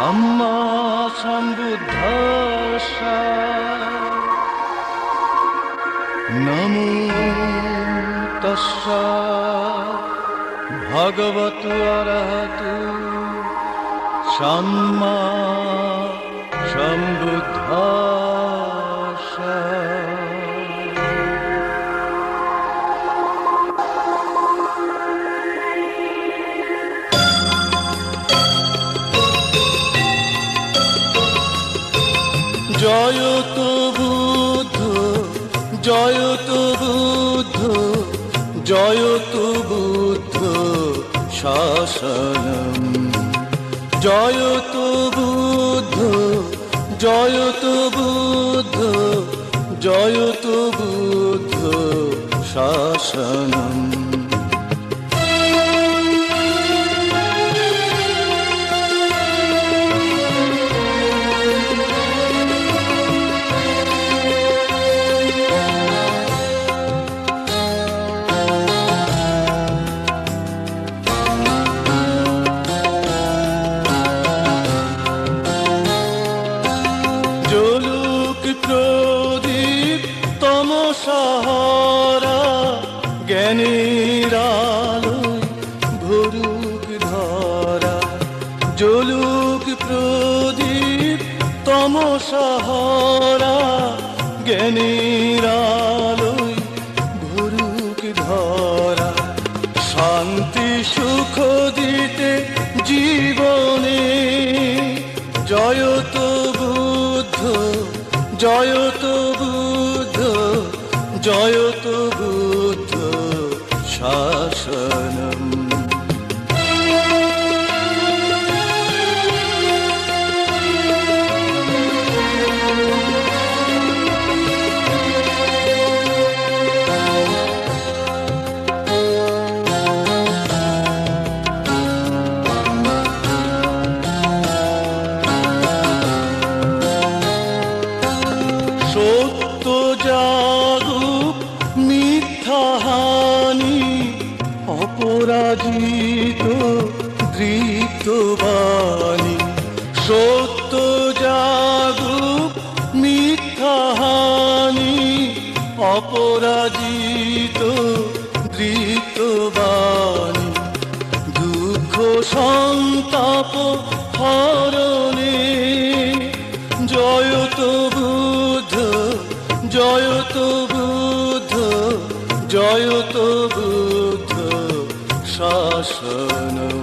धम्मा सम्बुद्धस्सा नमो तस्सा भगवतु अरहतु सम्मा सम्बुद्धस्सा জয়ত বুদ্ধ জয়ত বুদ্ধ জয়ত বুদ্ধ শাসনম। জয়ত বুদ্ধ জয়ত বুদ্ধ জয়ত বুদ্ধ শাসনম। তমসাহারা জ্ঞানীর আলোয় ভরুক ধরা, জলুক প্রদীপ তমসাহারা জ্ঞানীর আলোয় ভরুক ধরা। শান্তি সুখ দিতে জীবনে জয়ত বুদ্ধ জয়ত বুদ্ধ জয়ত বুদ্ধ শাসনম অপরাজিত দৃপ্তবাণী দুঃখ সন্তাপ হরণে। জয়ত বুদ্ধ জয়ত বুদ্ধ জয়ত বুদ্ধ শাসনম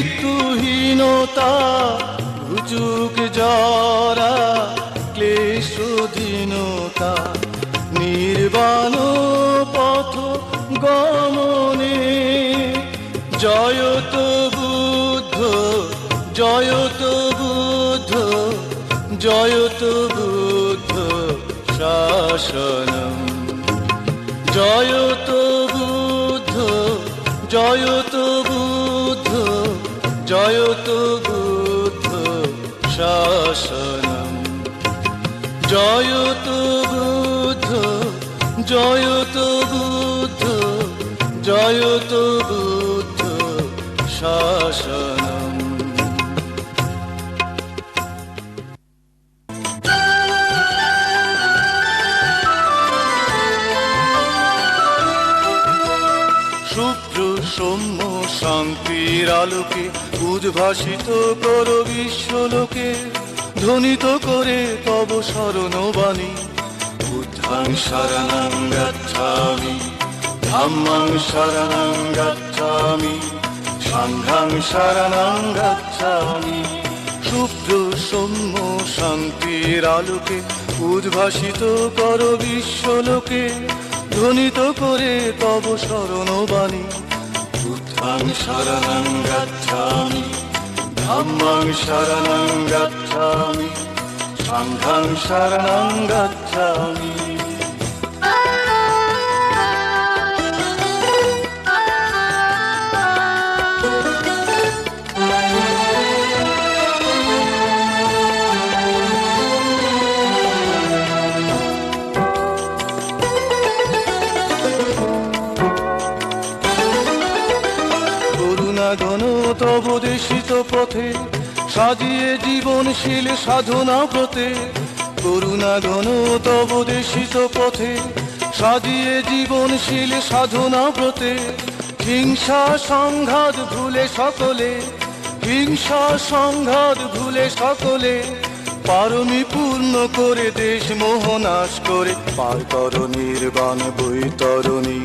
মৃত্যুহীনতা ঘুচুক জরা ক্লেশ দীনতা নির্বাণ পথ গমনে। জয়ত বুদ্ধ জয়ত বুদ্ধ জয়ত বুদ্ধ শাসনম। জয়ত বুদ্ধ জয়ত বুদ্ধ জয়ত বুদ্ধ শাসনম। জয়ত বুদ্ধ জয়ত বুদ্ধ জয়ত বুদ্ধ শাসনম। সৌম্য শান্তির আলোকে উদ্ভাসিত করো বিশ্বলোকে। ধ্বনিত করে তব স্মরণবাণী বুদ্ধাং শরণং গচ্ছামি, ধাম্মাং শরণং গচ্ছামি সাংঘাং শরণং গচ্ছামি। শুভ্র সৌম্য শান্তির আলোকে উদ্ভাসিত কর বিশ্বলোকে। ধ্বনিত করে তব শরণবাণী। বুদ্ধাং শরণং গচ্ছামি ধাম্মাং শরণং গচ্ছামি সাংঘাং শরণং গচ্ছামি। পথে সাজিয়ে জীবনশীল সাধনা ব্রতে। করুণা ঘন তব দেশিত পথে সাজিয়ে জীবনশীল সাধনা ব্রতে। হিংসা সংঘাত ভুলে সকলে, হিংসা সংঘাত ভুলে সকলে, পারমি পূর্ণ করে দেশ মোহনাশ করে। পার কর নির্বাণ বৈতরণী,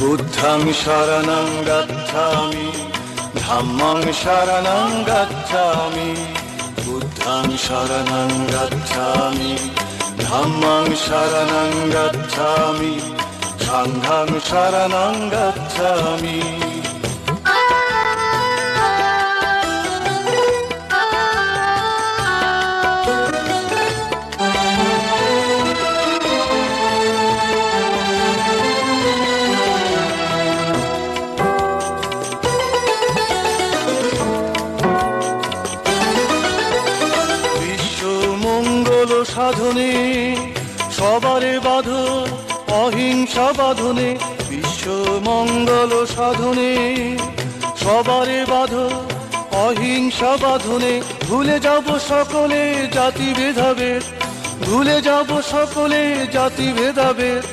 বুদ্ধাং শরণং গচ্ছামি ধাম্মাং শরণং গচ্ছামি বুদ্ধং শরণং গচ্ছামি ধাম্মাং শরণং গচ্ছামি সংঘং শরণং গচ্ছামি। সাধনে সবারে বাধ অহিংসা বাঁধনে বিশ্ব মঙ্গল সাধনে। সবারে বাধ অহিংসা বাঁধনে, ভুলে যাব সকলে জাতি ভেদাভেদ। ভুলে যাব সকলে জাতি ভেদাভেদ।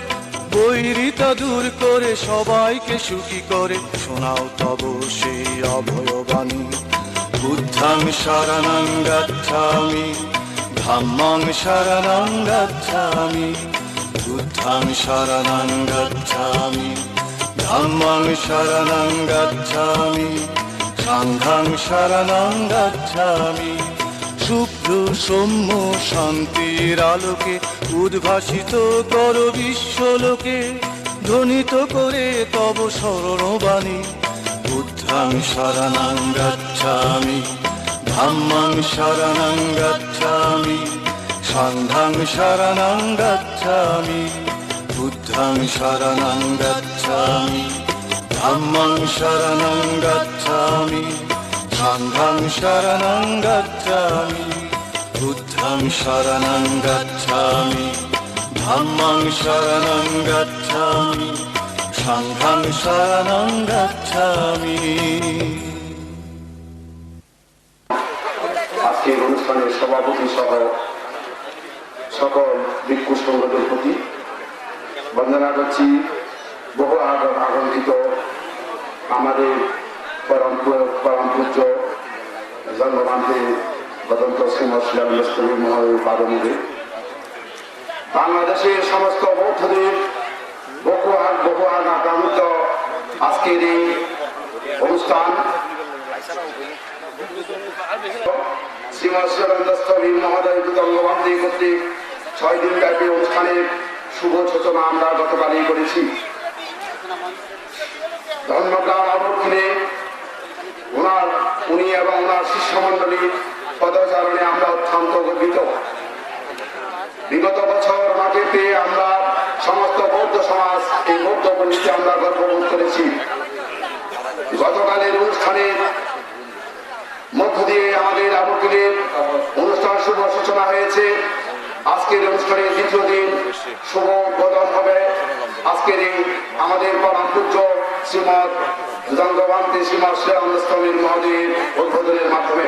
বৈরিতা দূর করে সবাইকে সুখী করে। শোনাও তব সেই অভয়বাণী। বুদ্ধাং শরণং ধাম্মাং শরণং গচ্ছামি, বুদ্ধাং শরণং গচ্ছামি, ধাম্মাং শরণং গচ্ছামি, সাংঘাং শরণং গচ্ছামি, শুভ্র সৌম্য শান্তির আলোকে উদ্ভাসিত কর বিশ্বলোকে ধ্বনিত করে তব স্মরণবাণী বুদ্ধাং শরণং গচ্ছামি ধাম্মাং শরণং গচ্ছামি সাংঘাং শরণং গচ্ছামি, বুদ্ধাং শরণং গচ্ছামি, ধাম্মাং শরণং গচ্ছামি সাংঘাং শরণং গচ্ছামি, বুদ্ধাং শরণং গচ্ছামি, ধাম্মাং শরণং গচ্ছামি সাংঘাং শরণং গচ্ছামি। সকল ভিক্ষু সংগঠনের প্রতি বন্দনা করছি। বহু আগ- আগন্তুক আমাদের পরম পরম পূজ্য জন্মকান্তে গদন্ত শ্রীমশ্রী মহোদয় পাদমূলে বাংলাদেশের সমস্ত বৌদ্ধদের বহু আগ বহু আগ আগামিত আজকের এই অনুষ্ঠান। শ্রীমৎসরন্দস্থলীর মহোদয় অঙ্গবান্ধী কর্তৃক ছয় দিন ব্যাপী অনুষ্ঠানের শুভ সূচনা আমরা গতকালই করেছি। ধর্মগ্রাম অবক্ষণে ওনার, উনি এবং ওনার শিষ্যমণ্ডলীর পদচারণে আমরা অত্যন্ত গর্বিত। বিগত বছর মাকে পেয়ে আমরা সমস্ত বৌদ্ধ সমাজ, এই বৌদ্ধ পরিস্থিতি আমরা গর্ববোধ করেছি। গতকালের অনুষ্ঠানের মধ্য দিয়ে আমাদের আবকিলের অনুষ্ঠান শুভ সূচনা হয়েছে। আজকের অনুষ্ঠানের দ্বিতীয় দিন শুভ উদ্বোধন হবে। আজকের এই আমাদের পরম পূজ্য শ্রীমদ জঙ্গবান্তি শ্রীমৎ শ্রীরামস্তমীর মহাদেব উদ্বোধনের মাধ্যমে।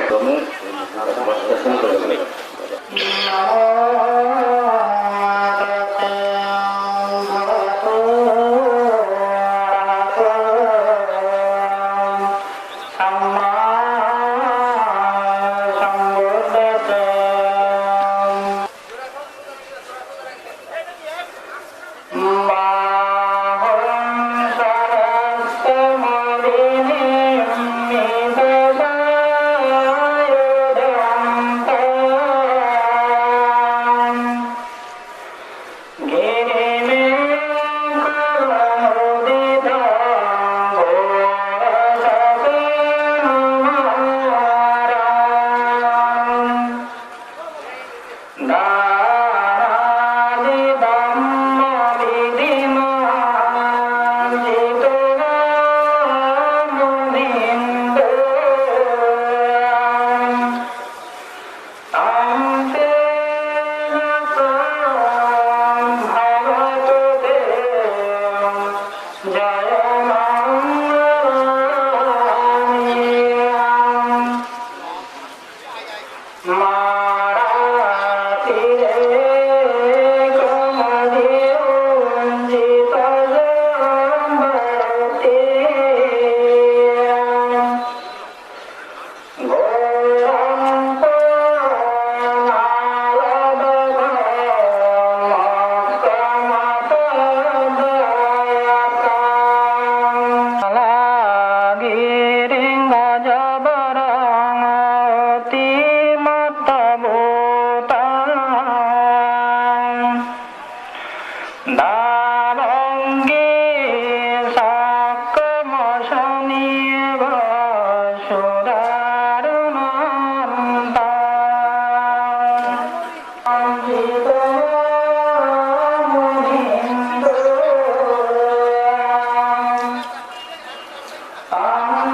Ah,